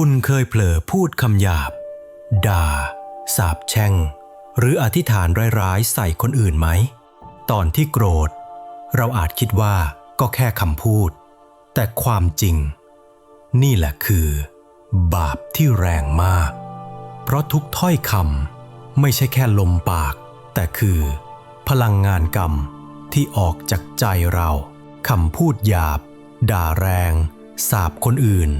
คุณเคยเผลอพูดคำหยาบ ด่า สาบแช่ง หรืออธิษฐานร้ายๆใส่คนอื่นไหม ตอนที่โกรธ เราอาจคิดว่าก็แค่คำพูด แต่ความจริง นี่แหละคือ บาปที่แรงมาก เพราะทุกถ้อยคำไม่ใช่แค่ลมปาก แต่คือ พลังงานกรรมที่ออกจากใจเราคำพูดหยาบ ด่าแรง สาบคนอื่น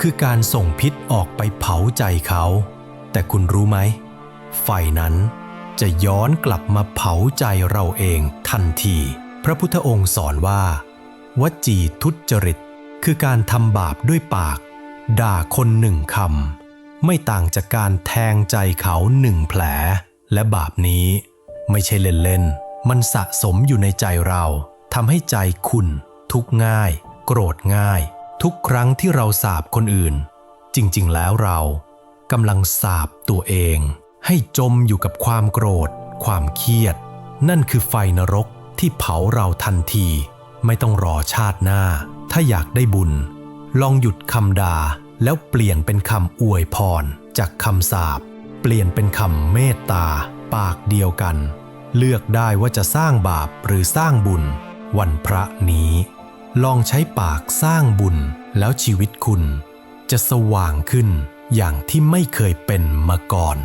คือการส่งพิษออกไปเผาใจเขา แต่คุณรู้ไหม ไฟนั้นจะย้อนกลับมาเผาใจเราเองทันที พระพุทธองค์สอนว่า วจีทุจริต คือการทำบาปด้วยปาก ด่าคนหนึ่งคำไม่ต่างจากการแทงใจเขาหนึ่งแผล และบาปนี้ ไม่ใช่เล่นๆ มันสะสมอยู่ในใจเราทำให้ใจคุณทุกข์ง่าย โกรธง่าย ทุกครั้งที่เราสาบคนอื่น จริงๆ แล้วเรากำลังสาบตัวเอง ให้จมอยู่กับความโกรธ ความเครียด นั่นคือไฟนรกที่เผาเราทันที ไม่ต้องรอชาติหน้า ถ้าอยากได้บุญ ลองหยุดคำด่าแล้วเปลี่ยนเป็นคำอวยพร จากคำสาปเปลี่ยนเป็นคำเมตตา ปากเดียวกัน เลือกได้ว่าจะสร้างบาปหรือสร้างบุญ วันพระนี้ ลองใช้ปากสร้างบุญแล้วชีวิตคุณ จะสว่างขึ้นอย่างที่ไม่เคยเป็นมาก่อน